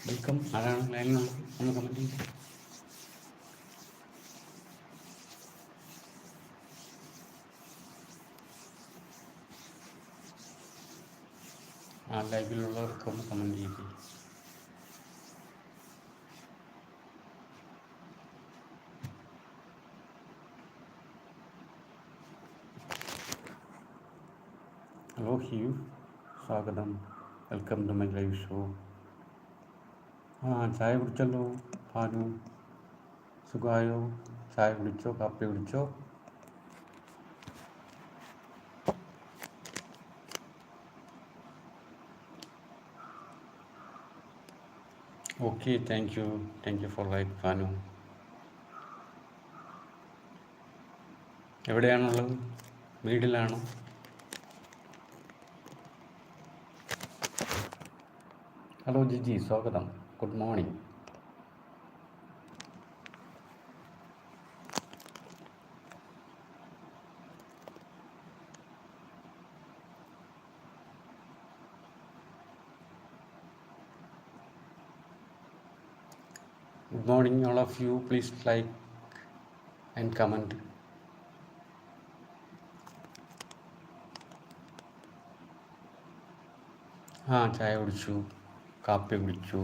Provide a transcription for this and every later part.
Welcome ആരാണ് ലൈനിലുള്ളത് ഒന്ന് comment ചെയ്തു ആ ലൈവിലുള്ളവർക്ക് ഒന്ന് കമന്റ് ചെയ്തു ഹലോ ഹീവ് സ്വാഗതം welcome to my live show ആ ചായ കുടിച്ചല്ലോ. ഭാനു സുഖമായോ ചായ കുടിച്ചോ? കാപ്പി കുടിച്ചോ? Okay thank you thank you for like Bhanu എവിടെയാണുള്ളത്? വീട്ടിലാണോ? ഹലോ ജിജി സ്വാഗതം. Good morning Good morning, all of you. Please like and comment. ആ ചായ കുടിച്ചു കാപ്പി കുടിച്ചു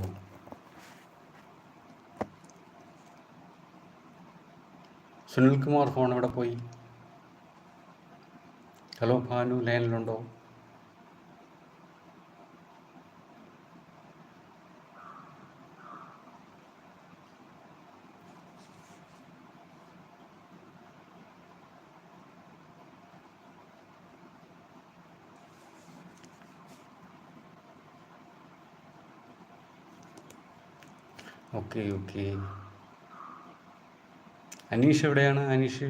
സുനിൽകുമാർ ഫോൺ എവിടെ പോയി? ഹലോ ഭാനു ലൈനിലുണ്ടോ ഓക്കെ ഓക്കെ അനീഷ് എവിടെയാണ്? അനീഷ്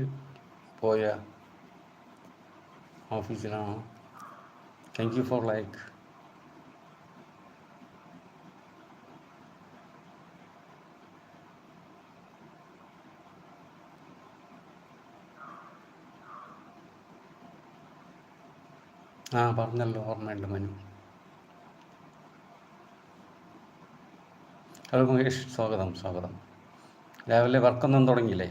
പോയ ഓഫീസിലാണോ? താങ്ക് യു ഫോർ ലൈക്ക് ആ പറഞ്ഞല്ലോ ഓർമ്മയുണ്ട് മനു. ഹലോ മഹേഷ് സ്വാഗതം സ്വാഗതം. രാവിലെ വർക്കൊന്നും തുടങ്ങിയില്ലേ?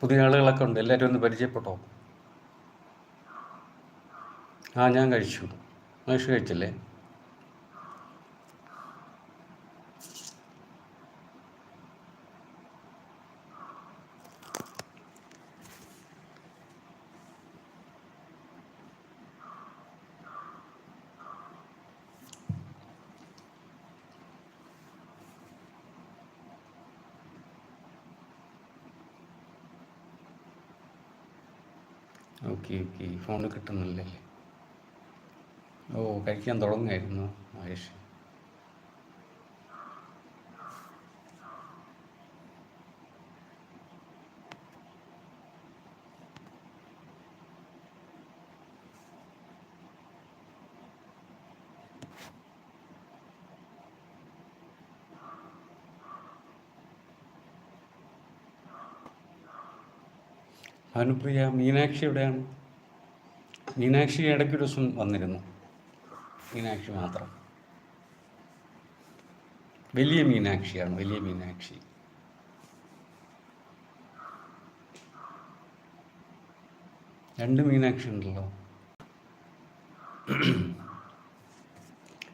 പുതിയ ആളുകളൊക്കെ ഉണ്ട്. എല്ലാവരും ഒന്ന് പരിചയപ്പെട്ടോ? ആ ഞാൻ കഴിച്ചു. മഹേഷ് കഴിച്ചില്ലേ? Okay okay. ഫോൺ കിട്ടുന്നില്ലേ ഓ കഴിക്കാൻ തുടങ്ങായിരുന്നു മഹേഷ്. ഭാനുപ്രിയ മീനാക്ഷിയുടെയാണ് മീനാക്ഷി ഇടയ്ക്ക് ഒരു ദിവസം വന്നിരുന്നു. മീനാക്ഷി മാത്രം. വലിയ മീനാക്ഷിയാണ് വലിയ മീനാക്ഷി. രണ്ട് മീനാക്ഷി ഉണ്ടല്ലോ.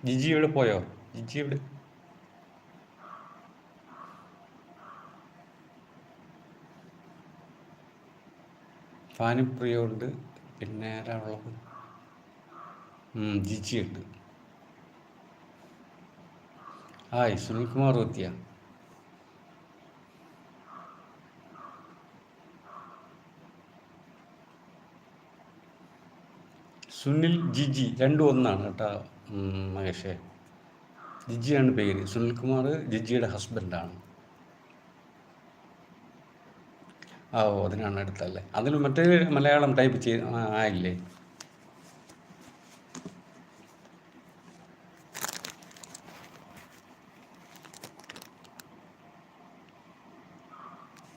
ജിജി എവിടെ പോയോ? ജിജി എവിടെ? ഫാനുപ്രിയുണ്ട് പിന്നെ ആരാണുള്ളത്? ജിജി ഉണ്ട് ഹായ് സുനിൽകുമാർ എത്തിയ സുനിൽ ജിജി രണ്ടു ഒന്നാണ് കേട്ടോ. മഹേഷേ. ജിജിയാണ് പേര്. സുനിൽകുമാർ ജിജിയുടെ ഹസ്ബൻഡാണ് ആ ഓ അതിനാണ് എടുത്തല്ലേ അതിൽ മറ്റേ മലയാളം ടൈപ്പ് ചെയ്ത്